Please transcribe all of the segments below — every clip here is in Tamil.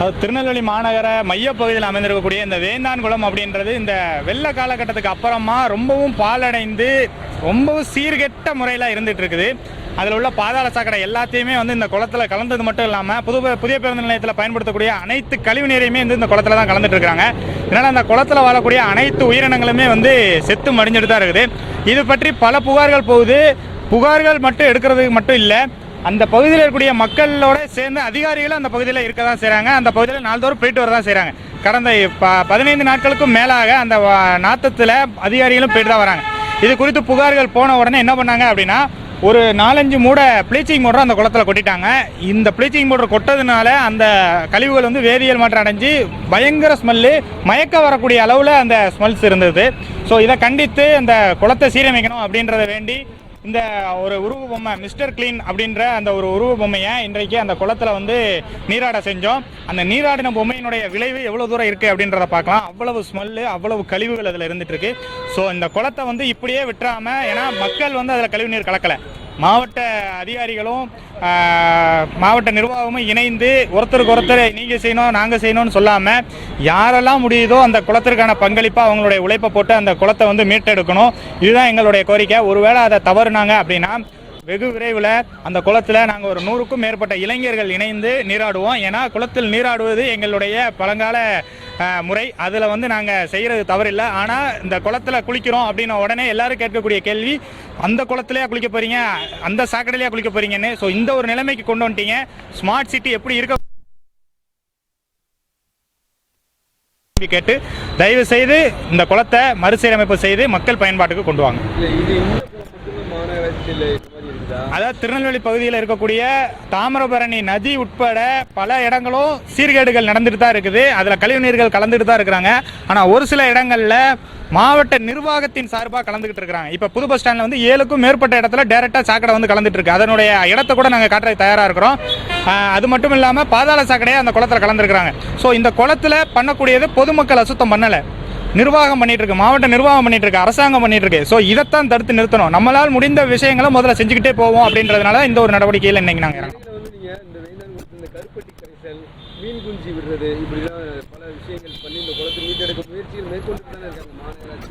அது திருநெல்வேலி மாநகர மையப்பகுதியில் அமைந்திருக்கக்கூடிய இந்த வேந்தான்குளம் அப்படின்றது இந்த வெள்ள காலகட்டத்துக்கு அப்புறமா ரொம்பவும் பாலடைந்து ரொம்பவும் சீர்கெட்ட முறையில் இருந்துட்டு இருக்குது அதில் உள்ள பாதாள சாக்கடை எல்லாத்தையுமே வந்து இந்த குளத்தில் கலந்தது மட்டும் இல்லாமல் புது புதிய பேருந்து நிலையத்தில் பயன்படுத்தக்கூடிய அனைத்து கழிவு நீரையுமே வந்து இந்த குளத்தில் தான் கலந்துட்டு இருக்காங்க இதனால் அந்த குளத்தில் வாழக்கூடிய அனைத்து உயிரினங்களுமே வந்து செத்து மடிஞ்சிட்டு தான் இருக்குது. இது பற்றி பல புகார்கள் போகுது. புகார்கள் மட்டும் எடுக்கிறதுக்கு மட்டும் இல்லை. அந்த பகுதியில் இருக்கக்கூடிய மக்களோட சேர்ந்து அதிகாரிகளும் அந்த பகுதியில் இருக்க தான் செய்கிறாங்க அந்த பகுதியில் நாள்தோறும் போயிட்டு வர தான் செய்கிறாங்க கடந்த ப பதினைந்து நாட்களுக்கும் மேலாக அந்த நாத்தத்தில் அதிகாரிகளும் போயிட்டு தான் வராங்க. இது குறித்து புகார்கள் போன உடனே என்ன பண்ணாங்க அப்படின்னா ஒரு நாலஞ்சு மூட ப்ளீச்சிங் பவுடர் அந்த குளத்தில் கொட்டிட்டாங்க. இந்த ப்ளீச்சிங் பவுடர் கொட்டதுனால அந்த கழிவுகள் வந்து வேதியியல் மாற்றம் அடைஞ்சு பயங்கர ஸ்மெல்லு மயக்க வரக்கூடிய அளவில் அந்த ஸ்மெல்ஸ் இருந்தது. ஸோ இதை கண்டித்து அந்த குளத்தை சீரமைக்கணும் அப்படின்றத வேண்டி இந்த ஒரு உருவ பொம்மை மிஸ்டர் கிளீன் அப்படின்ற அந்த ஒரு உருவ பொம்மையை இன்றைக்கு அந்த குளத்துல வந்து நீராட செஞ்சோம். அந்த நீராடின பொம்மையினுடைய விளைவு எவ்வளோ தூரம் இருக்குது அப்படின்றத பார்க்கலாம். அவ்வளவு ஸ்மெல்லு அவ்வளவு கழிவுகள் அதில் இருந்துட்டு இருக்கு. ஸோ இந்த குளத்தை வந்து இப்படியே விட்டுறாமல் ஏன்னா மக்கள் வந்து அதில் கழிவு நீர் கலக்கலை. மாவட்ட அதிகாரிகளும் மாவட்ட நிர்வாகமும் இணைந்து ஒருத்தருக்கு ஒருத்தர் நீங்கள் செய்யணும் நாங்கள் செய்யணும்னு சொல்லாமல் யாரெல்லாம் முடியுதோ அந்த குளத்திற்கான பங்களிப்பாக அவங்களுடைய உழைப்பை போட்டு அந்த குளத்தை வந்து மீட்டெடுக்கணும். இதுதான் எங்களுடைய கோரிக்கை. ஒருவேளை அதை தவறுனாங்க அப்படின்னா வெகு விரைவில் அந்த குளத்தில் நாங்கள் ஒரு நூறுக்கும் மேற்பட்ட இளைஞர்கள் இணைந்து நீராடுவோம். ஏன்னா குளத்தில் நீராடுவது எங்களுடைய பழங்கால முறை. அதில் வந்து நாங்கள் செய்கிறது தவறில்லை. ஆனால் இந்த குளத்தில் குளிக்கிறோம் அப்படின்ன உடனே எல்லாரும் கேட்கக்கூடிய கேள்வி அந்த குளத்துலேயே குளிக்க போறீங்க? அந்த சாக்கடையிலையா குளிக்க போறீங்கன்னு. ஸோ இந்த ஒரு நிலைமைக்கு கொண்டு வந்துட்டீங்க. ஸ்மார்ட் சிட்டி எப்படி இருக்க கேட்டு தயவு செய்து இந்த குளத்தை மறுசீரமைப்பு செய்து மக்கள் பயன்பாட்டுக்கு கொண்டு வாங்க. அதாவது திருநெல்வேலி பகுதியில் இருக்கக்கூடிய தாமிரபரணி நதி உட்பட பல இடங்களும் சீர்கேடுகள் நடந்துட்டு தான் இருக்குது. அதில் கழிவு நீர்கள் கலந்துட்டு தான் இருக்கிறாங்க. ஆனால் ஒரு சில இடங்களில் மாவட்ட நிர்வாகத்தின் சார்பாக கலந்துக்கிட்டு இருக்கிறாங்க. இப்போ புது பஸ் ஸ்டாண்டில் வந்து ஏழுக்கும் மேற்பட்ட இடத்துல டேரெக்டாக சாக்கடை வந்து கலந்துட்டு இருக்கு. அதனுடைய இடத்த கூட நாங்கள் காட்டுறதுக்கு தயாராக இருக்கிறோம். அது மட்டும் இல்லாமல் பாதாள சாக்கடையை அந்த குளத்தில் கலந்துருக்கிறாங்க. ஸோ இந்த குளத்தில் பண்ணக்கூடியது பொதுமக்கள் அசுத்தம் பண்ணலை. நிர்வாகம் பண்ணிட்டு இருக்கு மாவட்ட நிர்வாகம் பண்ணிட்டு இருக்கு அரசாங்கம் பண்ணிட்டு இருக்கு. ஸோ இதைத்தான் தடுத்து நிறுத்தணும். நம்மளால் முடிந்த விஷயங்களை முதல்ல செஞ்சுக்கிட்டே போவோம் அப்படின்றதுனால இந்த ஒரு நடவடிக்கையில் இன்னைக்கு நாங்கள் இறங்கணும் மீன் குஞ்சு விடுறது இப்படிலாம் பல விஷயங்கள் பண்ணி இந்த குளத்தை மீட்டெடுக்க முயற்சிகள் மேற்கொண்டு தானே இருக்காங்க மாநகராட்சி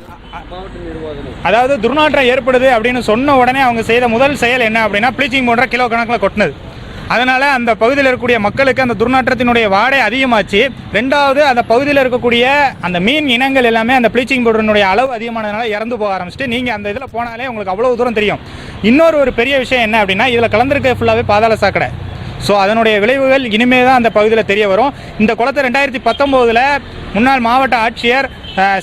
மாவட்ட நிர்வாகமும் அதாவது துர்நாற்றம் ஏற்படுது அப்படின்னு சொன்ன உடனே அவங்க செய்த முதல் செயல் என்ன அப்படின்னா ப்ளீச்சிங் போன்ற கிலோ கணக்கில் கொட்டினது. அதனால் அந்த பகுதியில் இருக்கக்கூடிய மக்களுக்கு அந்த துர்நாற்றத்தினுடைய வாடை அதிகமாச்சு. ரெண்டாவது அந்த பகுதியில் இருக்கக்கூடிய அந்த மீன் இனங்கள் எல்லாமே அந்த ப்ளீச்சிங் பவுடரினுடைய அளவு அதிகமானதுனால இறந்து போக ஆரம்பிச்சிட்டு நீங்கள் அந்த இதில் போனாலே உங்களுக்கு அவ்வளோ தூரம் தெரியும். இன்னொரு ஒரு பெரிய விஷயம் என்ன அப்படின்னா இதில் கலந்துருக்க ஃபுல்லாகவே பாதாள சாக்கடை. ஸோ அதனுடைய விளைவுகள் இனிமே தான் அந்த பகுதியில் தெரிய வரும். இந்த குளத்தை ரெண்டாயிரத்தி பத்தொம்போதில் முன்னாள் மாவட்ட ஆட்சியர்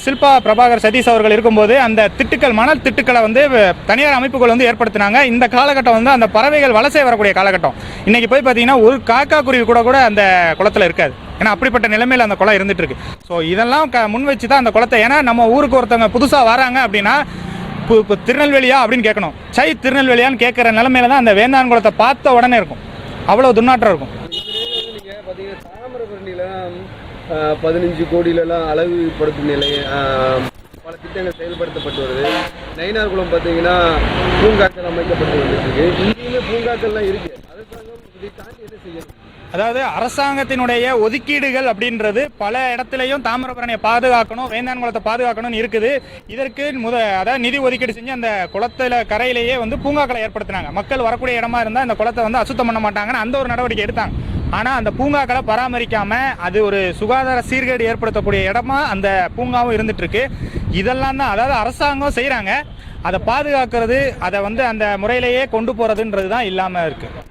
சில்பா பிரபாகர் சதீஷ் அவர்கள் இருக்கும்போது அந்த திட்டுக்கள் மணல் திட்டுக்களை வந்து தனியார் அமைப்புகள் வந்து ஏற்படுத்தினாங்க. இந்த காலகட்டம் வந்து அந்த பறவைகள் வலசை வரக்கூடிய காலகட்டம். இன்றைக்கி போய் பார்த்தீங்கன்னா ஒரு காக்கா குருவி கூட கூட அந்த குளத்தில் இருக்காது. ஏன்னா அப்படிப்பட்ட நிலைமையில் அந்த குளம் இருந்துட்டு இருக்கு. ஸோ இதெல்லாம் க முன் வச்சு தான் அந்த குளத்தை. ஏன்னா நம்ம ஊருக்கு ஒருத்தவங்க புதுசாக வராங்க அப்படின்னா இப்போ திருநெல்வேலியா அப்படின்னு கேட்கணும். சை திருநெல்வேலியான்னு கேட்குற நிலமையில தான் அந்த வேந்தான் குளத்தை பார்த்த உடனே இருக்கும். அவ்வளோ துர்நாற்றம் இருக்கும். நீங்கள் பார்த்தீங்கன்னா தாமிரபரணிலாம் பதினஞ்சு கோடியிலலாம் அளவுபடுத்தும் நிலை பல திட்டங்கள் செயல்படுத்தப்பட்டு வருது. நயினார்குளம் பார்த்தீங்கன்னா பூங்காக்கள் அமைக்கப்பட்டு வந்துருக்கு இங்கேயுமே பூங்காக்கள்லாம் இருக்கு. அரசாங்கம் இதை தாண்டி என்ன செய்யணும்? அதாவது அரசாங்கத்தினுடைய ஒதுக்கீடுகள் அப்படின்றது பல இடத்துலையும் தாமிரபரணியை பாதுகாக்கணும் வேந்தான் குளத்தை பாதுகாக்கணும்னு இருக்குது. இதற்கு முத அதாவது நிதி ஒதுக்கீடு செஞ்சு அந்த குளத்துல கரையிலேயே வந்து பூங்காக்களை ஏற்படுத்தினாங்க. மக்கள் வரக்கூடிய இடமா இருந்தால் அந்த குளத்தை வந்து அசுத்தம் பண்ண மாட்டாங்கன்னு அந்த ஒரு நடவடிக்கை எடுத்தாங்க. ஆனால் அந்த பூங்காக்களை பராமரிக்காம அது ஒரு சுகாதார சீர்கேடு ஏற்படுத்தக்கூடிய இடமா அந்த பூங்காவும் இருந்துட்டு இருக்கு இதெல்லாம் தான் அதாவது அரசாங்கம் செய்கிறாங்க அதை பாதுகாக்கிறது அதை வந்து அந்த முறையிலேயே கொண்டு போகிறதுன்றது தான் இல்லாமல் இருக்குது